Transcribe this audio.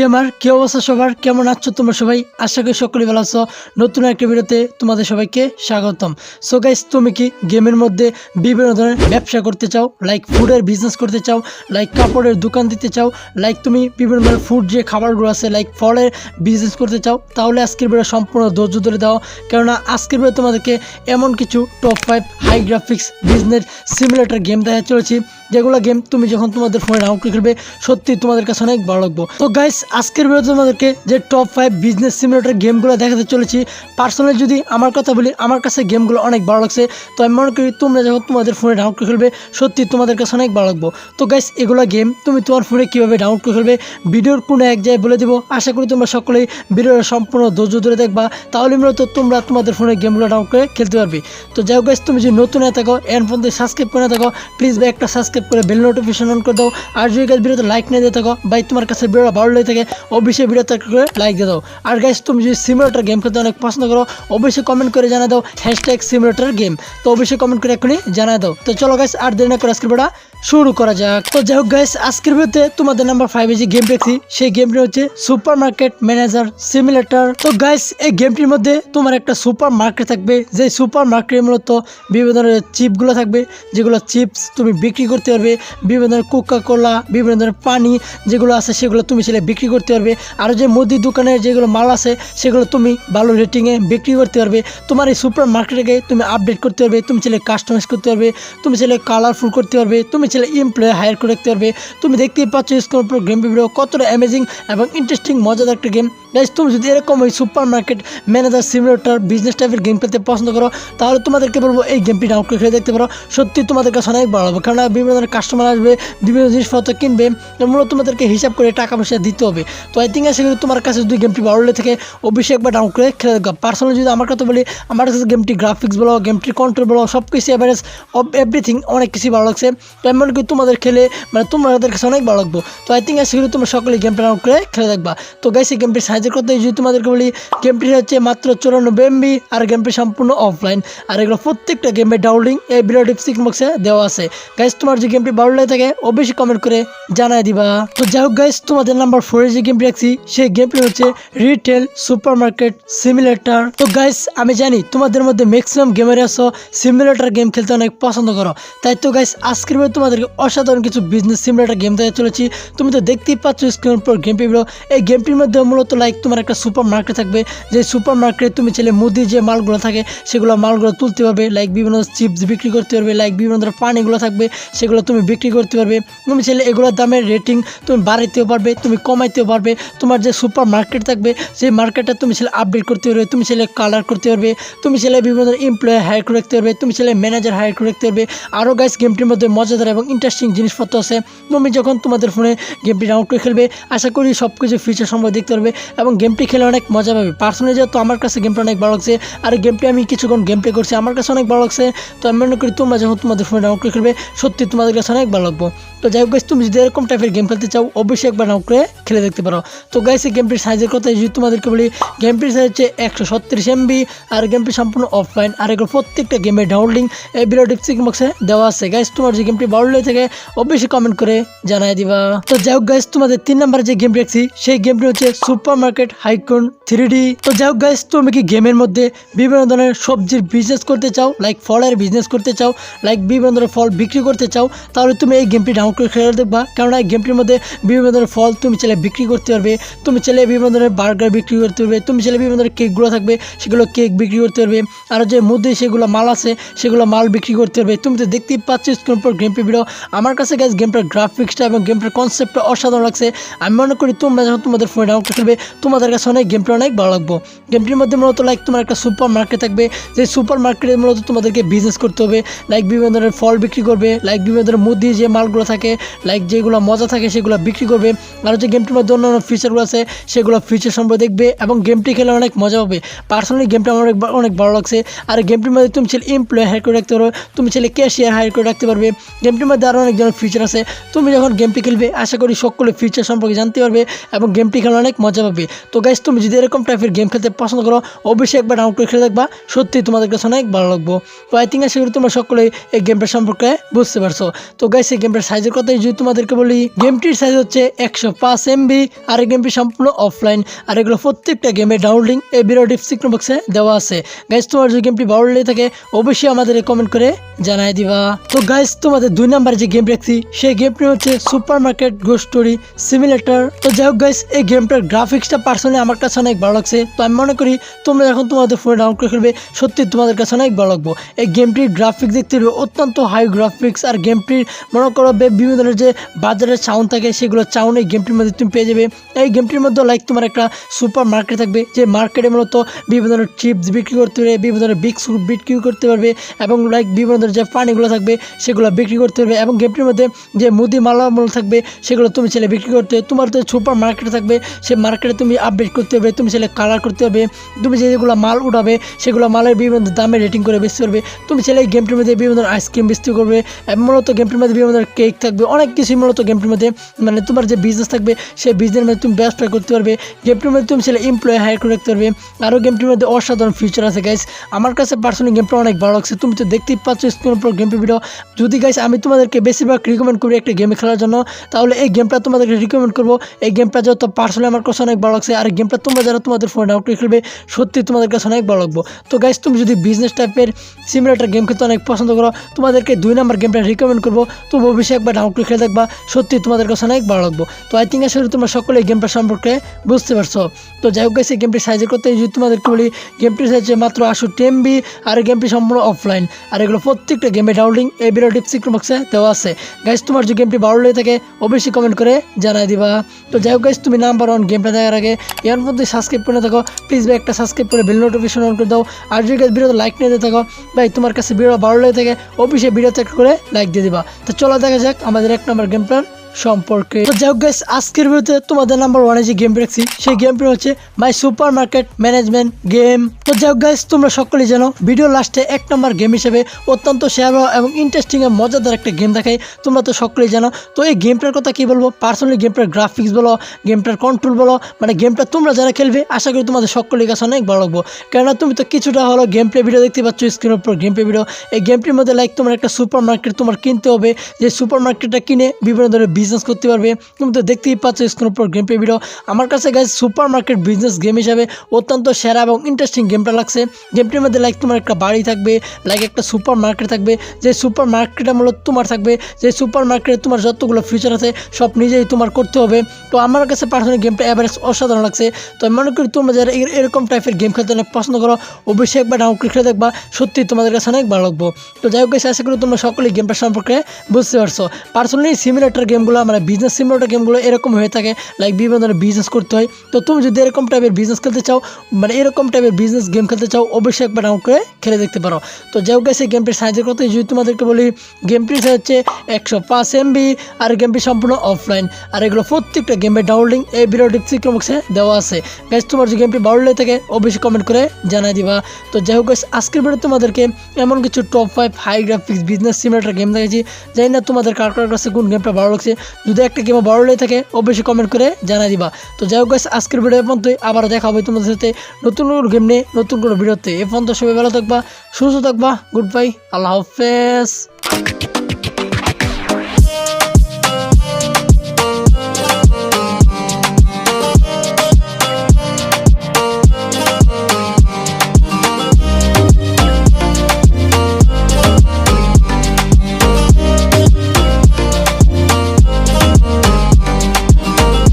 Gamer, কি অবস্থা সবার? কেমন আছো তোমরা সবাই? আশা করি সকলে ভালো আছো। নতুন একটা ভিডিওতে তোমাদের সবাইকে স্বাগতম। সো গাইস তুমি কি গেমের মধ্যে বিভিন্ন ধরনের ব্যবসা করতে চাও? লাইক ফুডের বিজনেস করতে চাও? লাইক কাপড়ের দোকান দিতে চাও? লাইক তুমি বিভিন্ন ধরনের ফুড যে খাবারগুলো আছে লাইক ফলের বিজনেস করতে চাও? তাহলে আজকের ভিডিও সম্পূর্ণ ধৈর্য ধরে দাও। কেননা আজকের ভিডিও তোমাদেরকে এমন কিছু top five high graphics business simulator game দেখা চলেছি। যেগুলো গেম তুমি যখন তোমাদের ফোনে ডাউনলোড খেলবে সত্যি তোমাদের কাছে অনেক ভালো লাগবো। তো গাইস আজকের ভিডিওতে তোমাদেরকে যে টপ ফাইভ বিজনেস সিমুলেটর গেমগুলো দেখাতে চলেছি পার্সোনালি যদি আমার কথা বলি, আমার কাছে গেমগুলো অনেক ভালো লাগছে। তো আমি মনে করি তোমরা যখন তোমাদের ফোনে ডাউনলোড করে খেলবে সত্যি তোমাদের কাছে অনেক ভালো লাগবে। তো গাইস এগুলো গেম তুমি তোমার ফোনে কীভাবে ডাউনলোড করে খেলবে ভিডিওর কোনো এক জায়গায় বলে দেবো। আশা করি তোমরা সকলেই ভিডিওর সম্পূর্ণ ধৈর্য ধরে দেখবা। তাহলে মূলত তোমরা তোমাদের ফোনে গেমগুলো ডাউনলোড করে খেলতে পারবে। তো যাই হোক গাইস তুমি যদি নতুন হয়ে থাকো, এর ফোন দিয়ে সাবস্ক্রাইব করে না থাকো প্লিজ ভাই একটা সাবস্ক্রাইব করে বেল নোটিফিকেশন অন করে দাও। আর যদি গাইস ভিডিওতে লাইক নিয়ে দিয়ে থাকো, ভাই তোমার কাছে ভিডিওটা ভালো লেগে থাকে অবশ্যই ভিডিওতে করে লাইক দিয়ে দাও। আর গাইস তুমি যদি সিমুলেটার গেম খেলতে অনেক পছন্দ করো, অবশ্যই কমেন্ট করে জানা দাও হ্যাশট্যাগ সিমুলেটার গেম তো অবশ্যই কমেন্ট করে এখনই জানা দাও। তো চলো গাইস আর দেরি না করে আজকের শুরু করা যাক। তো যাই হোক গাইস আজকের ভিডিওতে তোমাদের নাম্বার ফাইভে যে গেম দেখছি, সেই গেমটি হচ্ছে সুপার মার্কেট ম্যানেজার সিমুলেটর তো গাইস এই গেমটির মধ্যে তোমার একটা সুপার মার্কেট থাকবে যে সুপার মার্কেটে মূলত বিভিন্ন ধরনের চিপগুলো থাকবে, যেগুলো চিপস তুমি বিক্রি করতে পারবে, বিভিন্ন ধরনের কোকা কোলা বিভিন্ন ধরনের পানি যেগুলো আছে, সেগুলো তুমি ছেলে বিক্রি করতে পারবে। আর যে মুদি দোকানের যেগুলো মাল আছে, সেগুলো তুমি ভালো রেটিংয়ে বিক্রি করতে পারবে। তোমার এই সুপার মার্কেটকে তুমি আপডেট করতে পারবে, তুমি ছেলে কাস্টমাইজ করতে পারবে, তুমি ছেলে কালারফুল করতে পারবে, তুমি ছেলে এমপ্লয় হায়ার করে রাখতে পারবে। তুমি দেখতেই পাচ্ছ স্ক্রিন উপর গেম ভিডিও কতটা অ্যামেজিং এবং ইন্টারেস্টিং মজাদার একটা গেম গাইজ তুমি যদি এরকম ওই super market manager simulator business টাইপের গেম খেলতে পছন্দ করো, তাহলে তোমাদেরকে বলব এই গেমটি ডাউনলোড করে খেলে দেখতে পারো। সত্যি তোমাদের কাছে অনেক ভালো হবে কারণ বিভিন্ন ধরনের কাস্টমার আসবে, বিভিন্ন জিনিসপত্র কিনবে মূলত তোমাদেরকে হিসাব করে টাকা পয়সা দিতে হবে। তো আই থিঙ্ক আশা তোমার কাছে যদি গেমটি ভালো লেগে থাকে, অবশ্যই একবার ডাউনলোড করে খেলে দেখো। পার্সোনালি যদি আমার কথা বলি, আমার কাছে গেমটি গ্রাফিক্স বলো গেমটির কন্ট্রোল বলো সব কিছু অ্যাভারেজ এভরিথিং অনেক কিছু ভালো লাগছে। তো এমন কি তোমাদের খেলে মানে তোমাদের কাছে অনেক ভালো লাগবে। তো আই থিঙ্ক আশা করি তোমরা সকলে গেমটা ডাউনলোড করে খেলে দেখবা। তো গাইছে গেমটির সাইজের কথা যদি তোমাদেরকে বলি গেমটি হচ্ছে মাত্র চুরানব্বই এমবি আর গেমটি সম্পূর্ণ অফলাইন আর এগুলো প্রত্যেকটা গেমের ডাউনলিং এই ভিডিও ডিসক্রিপশন বক্সে দেওয়া আছে। গাইস তোমার যে গেমটি ভালো লাগে থাকে, অবশ্যই কমেন্ট করে জানাই দিবা। তো যাই হোক গাইস তোমাদের নাম্বার ফোরে যে গেমটি রাখছি, সেই গেমটি হচ্ছে রিটেল সুপার মার্কেট সিমুলেটর তো গাইস আমি জানি তোমাদের মধ্যে ম্যাক্সিমাম গেমের আসো সিমুলেটর গেম খেলতে অনেক পছন্দ করো। তাই তো গাইস আজকের ভিডিও তোমাদেরকে অসাধারণ কিছু বিজনেস সিমুলেটর গেম দেখে চলেছি। তুমি তো দেখতেই পাচ্ছ স্ক্রিন পর গেমটি ভিডিও এই গেমটির মধ্যে মূলত লাইক তোমার একটা সুপার মার্কেট থাকবে। যে সুপার মার্কেটে তুমি ছেলে মুদির যে মালগুলো থাকে, সেগুলো মালগুলো তুলতে পারবে। লাইক বিভিন্ন চিপস বিক্রি করতে পারবে। লাইক বিভিন্ন ধরনের পানিগুলো থাকবে, সেগুলো তুমি বিক্রি করতে পারবে। তুমি ছেলে এগুলোর দামের রেটিং তুমি বাড়াইতেও পারবে, তুমি কমাইতেও পারবে। তোমার যে সুপার মার্কেট থাকবে, সেই মার্কেটটা তুমি ছেলে আপডেট করতে পারবে। তুমি ছেলে কালার করতে পারবে। তুমি ছেলে বিভিন্ন ধরনের এমপ্লয় হায়ার করে রাখতে পারবে। তুমি ছেলে ম্যানেজার হায়ার করে রাখতে পারবে। আরও গাইস গেমটির মধ্যে মজাদার ইন্টারেস্টিং জিনিসপত্র আছে। তুমি যখন তোমাদের ফোনে গেমটি ডাউনলোড করে খেলবে আশা করি সব কিছু ফিচার সম্পর্কে দেখতে পারবে এবং গেমটি খেলে অনেক মজা পাবে। পার্সোনালি যেহেতু আমার কাছে গেমটা অনেক ভালো লাগছে আর গেমটি আমি কিছুক্ষণ গেম প্লে করছি আমার কাছে অনেক ভালো লাগছে। তো আমি মনে করি তোমরা যখন তোমাদের ফোনে ডাউনলোড করে খেলবে সত্যি তোমাদের কাছে অনেক ভালো লাগবে। তো যাই হোক guys, তুমি যদি এরকম টাইপের গেম খেলতে চাও অবশ্যই একবার ডাউনলোড করে খেলে দেখতে পারো। তো গাইস এই গেমটির সাইজের কথা যদি তোমাদেরকে বলি গেমটির সাইজ হচ্ছে একশো ছত্রিশ এমবি আর গেমটি সম্পূর্ণ অফলাইন আর এগুলো প্রত্যেকটা গেমের ডাউনলোডিং এই ভিডিও ডিসক্রিপশন বক্সে দেওয়া আছে। গাইস তোমার যে গেমটি ভালো লেগে থাকে অবশ্যই কমেন্ট করে জানাই দিবা। তো যাই হোক গাইস তোমাদের তিন নাম্বার যে গেম দেখছি, সেই গেমটি হচ্ছে সুপার মার্কেট হাইকন থ্রি তো যাই হোক গাইস তুমি কি গেমের মধ্যে বিভিন্ন ধরনের সবজির বিজনেস করতে চাও লাইক ফলের বিজনেস করতে চাও লাইক বিভিন্ন ধরনের ফল বিক্রি করতে চাও, তাহলে তুমি এই গেমটি ডাউনলোড করে খেলে দেখবা কারণ এই গেমটির মধ্যে বিভিন্ন ধরনের ফল তুমি চাইলে বিক্রি করতে পারবে, তুমি চাইলে বিভিন্ন ধরনের বার্গার বিক্রি করতে পারবে, তুমি চাইলে বিভিন্ন ধরনের কেকগুলো থাকবে, সেগুলো কেক বিক্রি করতে পারবে। আর যে মধ্যে সেগুলো মাল আছে, সেগুলো মাল বিক্রি করতে পারবে। তুমি তো দেখতেই পাচ্ছ স্ক্রিন পর গেমটি ভিডিও। আমার কাছে গাছ গেমটার গ্রাফিক্সটা এবং গেমটার কনসেপ্টটা অসাধারণ লাগছে। আমি মনে করি তোমরা যখন তোমাদের ফোনে ডাউনলোড করে খেলবে তোমাদের কাছে অনেক গেমটা অনেক ভালো লাগবে। গেমটির মধ্যে মূলত লাইক তোমার একটা সুপার মার্কেট থাকবে। যে সুপার মার্কেটে মূলত তোমাদেরকে বিজনেস করতে হবে। লাইক বিভিন্ন ধরনের ফল বিক্রি করবে লাইক বিভিন্ন ধরনের মুদি যে মালগুলো থাকে লাইক যেগুলো মজা থাকে সেগুলো বিক্রি করবে। আর যে গেমটির মধ্যে অন্য অন্যান্য ফিচারগুলো আছে, সেগুলো ফিচার সম্পর্কে দেখবে এবং গেমটি খেলে অনেক মজা হবে পার্সোনালি গেমটা আমার অনেক ভালো লাগছে। আর গেমটির মধ্যে তুমি ছেলে এমপ্লয় হায়ার করে রাখতে পারো, তুমি ছেলে ক্যাশিয়ার হায়ার করে রাখতে পারবে। গেমটির গেমটির মধ্যে আরও অনেক ধরনের ফিচার আছে। তুমি যখন গেমটি খেলবে, আশা করি সকলে ফিচার সম্পর্কে জানতে পারবে এবং গেমটি খেলে অনেক মজা পাবে। তো গাইস তুমি যদি এরকম টাইপের গেম খেলতে পছন্দ করো, অবশ্যই একবার ডাউনলোড করে খেলে দেখবা। সত্যি তোমাদের কাছে অনেক ভালো লাগবো। তো আই থিঙ্ক আশা করি তোমরা সকলেই এই গেমটা সম্পর্কে বুঝতে পারছ। তো গাইস এই গেমটার সাইজের কথাই যদি তোমাদেরকে বলি গেমটির সাইজ হচ্ছে একশো পাঁচ এমবি আর এই গেমটি সম্পূর্ণ অফলাইন আর এগুলো প্রত্যেকটা গেমে ডাউনলোডিং এই ভিডিও ডিসক্রিপশন বক্সে দেওয়া আছে। গাইস তোমার যদি গেমটি ভালো লেগে থাকে, অবশ্যই আমাদের কমেন্ট করে জানাই দিবা। তো গাইস তোমাদের দুই নাম্বার যে গেম রাখছি সেই গেমটি হচ্ছে super market go story simulator তো যাই হোক গাইস এই গেমটার গ্রাফিক্সটা পার্সোনালি আমার কাছে অনেক ভালো লাগছে। তো আমি মনে করি তোমরা যখন তোমাদের ফোনে ডাউনলোড করে খেলবে সত্যি তোমাদের কাছে অনেক ভালো লাগবো। এই গেমটির গ্রাফিক্স দেখতে হবে অত্যন্ত হাই গ্রাফিক্স আর গেমটির মনে করো বিভিন্ন ধরনের যে বাজারের সাউন্ড থাকে, সেগুলো সাউন্ড এই গেমটির মধ্যে তুমি পেয়ে যাবে। এই গেমটির মধ্যে লাইক তোমার একটা সুপার মার্কেট থাকবে, যে মার্কেটে মূলত বিভিন্ন ধরনের চিপস বিক্রি করতে পারবে বিভিন্ন ধরনের বিস্কুট বিক্রি করতে পারবে, এবং লাইক বিভিন্ন ধরনের যে পানিগুলো থাকবে, সেগুলো বিক্রি করতে পারবে এবং গেমটির মধ্যে যে মুদি মালামাল থাকবে, সেগুলো তুমি ছেলে বিক্রি করতে, তোমার তো সুপার মার্কেট থাকবে সেই মার্কেটে তুমি আপডেট করতে পারবে তুমি ছেলে কালার করতে পারবে তুমি যেগুলো মাল উঠাবে, সেগুলো মালের বিভিন্ন দামে রেটিং করে বেচতে পারবে, তুমি ছেলে গেমটির মধ্যে বিভিন্ন আইসক্রিম বিক্রি করবে মূলত গেমটির মধ্যে বিভিন্ন কেক থাকবে, অনেক কিছুই মূলত গেমটির মধ্যে মানে তোমার যে বিজনেস থাকবে, সেই বিজনেসের মধ্যে তুমি ব্যবসা করতে পারবে গেমটির মধ্যে তুমি ছেলে এমপ্লয় হায়ার করে রাখতে পারবে, আরও গেমটির মধ্যে অসাধারণ ফিউচার আছে গাইস আমার কাছে পার্সোনালি গেমটা অনেক ভালো লাগছে, তুমি তো দেখতেই পাচ্ছ স্ক্রিনের উপর গেমটি ভিডিও যদি গাইস আমি তোমাদেরকে বেশিরভাগ রিকমেন্ড করি একটা গেমে খেলার জন্য। তাহলে এই গেমটা তোমাদেরকে রিকমেন্ড করব। এই গেমটা যত পার্সোনালি আমার কাছে অনেক ভালো লাগছে, আর এই গেমটা তোমরা যারা তোমাদের ফোনে করে খেলবে, সত্যি তোমাদের কাছে অনেক ভালো লাগবো। তো গাইস তুমি যদি বিজনেস টাইপের সিমিলার গেম খেলতে অনেক পছন্দ করো, তোমাদেরকে দুই নাম্বার গেমটা রিকমেন্ড করব। তো ভবিষ্যৎ একবার করে খেলে দেখবা, সত্যি তোমাদের কাছে অনেক ভালো লাগবো। তো আই থিঙ্ক আসলে তোমরা সকলে এই গেমটা সম্পর্কে বুঝতে পারছ। তো যাই হোক গাইস এই সাইজের করতে যদি তোমাদেরকে বলি গেমটির সাইজ মাত্র আটষট্টি এমবি আর গেমটি সম্পূর্ণ অফলাইন আর এগুলো প্রত্যেকটা গেমে ডাউনলিং এই ভিডিও ডিসক্রিপশন বক্সে দেওয়া আছে। গাইজ তোমার যে গেমটি ভালো লেগে থাকে, অবশ্যই কমেন্ট করে জানাই দিবা। তো যাই হোক গাইজ তুমি নাম্বার ওয়ান গেমটা দেখার আগে, এর মধ্যে সাবস্ক্রাইব করে থাকো। প্লিজ ভাই, একটা সাবস্ক্রাইব করে বেল নোটিফিকেশন অন করে দাও। আর যদি গাইজ ভিডিওতে লাইক নিয়ে থাকো, ভাই, তোমার কাছে ভিডিও ভালো লেগে থাকে, অবশ্যই ভিডিওতে একটা করে লাইক দিয়ে দিবা। তো চলো দেখা যাক আমাদের এক নম্বর গেম প্ল্যান সম্পর্কে। যাই হোক আজকের ভিডিওতে তোমাদের নাম্বার ওয়ানে যে গেম রাখছি সেই গেমটি হচ্ছে my super market management game তো যাই হোক তোমরা সকলেই জানো ভিডিও লাস্টে এক নম্বর গেম হিসেবে অত্যন্ত শেয়ার এবং ইন্টারেস্টিং এবং মজাদার একটা গেম দেখাই তোমরা তো সকলেই জানো, তো এই গেমটার কথা কি বলব? পার্সোনালি গেমটার গ্রাফিক্স বলো গেমটার কন্ট্রোল বলো মানে গেমটা তোমরা যারা খেলবে, আশা করি তোমাদের সকলের কাছে অনেক ভালো লাগবো। কেননা তুমি তো কিছুটা হলো গেম প্লে ভিডিও দেখতে পাচ্ছ স্ক্রিনের উপর গেম প্লে ভিডিও এই গেমটির মধ্যে লাইক তোমার একটা সুপার মার্কেট তোমার কিনতে হবে। যে সুপার মার্কেটটা কিনে বিভিন্ন ধরনের বিজনেস করতে পারবে। তুমি তো দেখতেই পাচ্ছ স্ক্রিনের উপর গেম প্লে ভিডিও আমার কাছে guys super market business game হিসাবে অত্যন্ত সেরা এবং ইন্টারেস্টিং গেমটা লাগছে। গেমটির মধ্যে লাইক তোমার একটা বাড়ি থাকবে লাইক একটা সুপার মার্কেট থাকবে। যে সুপার মার্কেটটা মূলত তোমার থাকবে, যে সুপার মার্কেটে তোমার যতগুলো ফিচার আছে, সব নিজেই তোমার করতে হবে। তো আমার কাছে পার্সোনালি গেমটা অ্যাভারেজ অসাধারণ লাগছে। তো আমি মনে করি তোমরা যারা এর- এরকম টাইপের গেম খেলতে অনেক পছন্দ করো, অবশ্যই একবার ডাউনলোড খেলে দেখবা। সত্যি তোমাদের কাছে অনেক ভালো লাগবো। তো যাই হোক আশা করি তোমরা সকলেই গেমটা সম্পর্কে বুঝতে পারছ। পার্সোনালি সিমিলেটার গেমগুলো মানে বিজনেস সিমিলেটার গেমগুলো এরকম হয়ে থাকে লাইক বিভিন্ন ধরনের বিজনেস করতে হয়। তো তুমি যদি এরকম টাইপের বিজনেস খেলতে চাও মানে এরকম টাইপের বিজনেস গেম খেলতে চাও, অবশ্যই একবার ডাউনলোড করে খেলে দেখতে পারো। তো যাই হোক এই গেমটির সাইজের কথা যদি তোমাদেরকে বলি সাইজ হচ্ছে একশো পাঁচ এমবি আর গেমটি সম্পূর্ণ অফলাইন আর এগুলো প্রত্যেকটা গেমের ডাউনলোডিং এই ভিডিও ডিসক্রিপশন বক্সে দেওয়া আছে। গাইজ তোমার যে গেমটি ভালো লেগে থাকে, অবশ্যই কমেন্ট করে জানাই দিবা। তো যাই হোক আজকের ভিডিও তোমাদেরকে এমন কিছু top five high graphics business simulator game দেখেছি জানি না তোমাদের কার কার কাছে কোন গেমটা ভালো লাগছে। যদি একটা গেমে বড় লেগে থাকে, অবশ্যই কমেন্ট করে জানাই দিবা। তো যাই হোক আজকের ভিডিও তুই আবার দেখা হবে তোমাদের সাথে নতুন কোনো গেম নিয়ে, নতুন কোনো ভিডিওতে এ পর্যন্ত সবাই ভালো থাকবা, সুস্থ থাকবা গুড বাই আল্লাহ হাফেজ।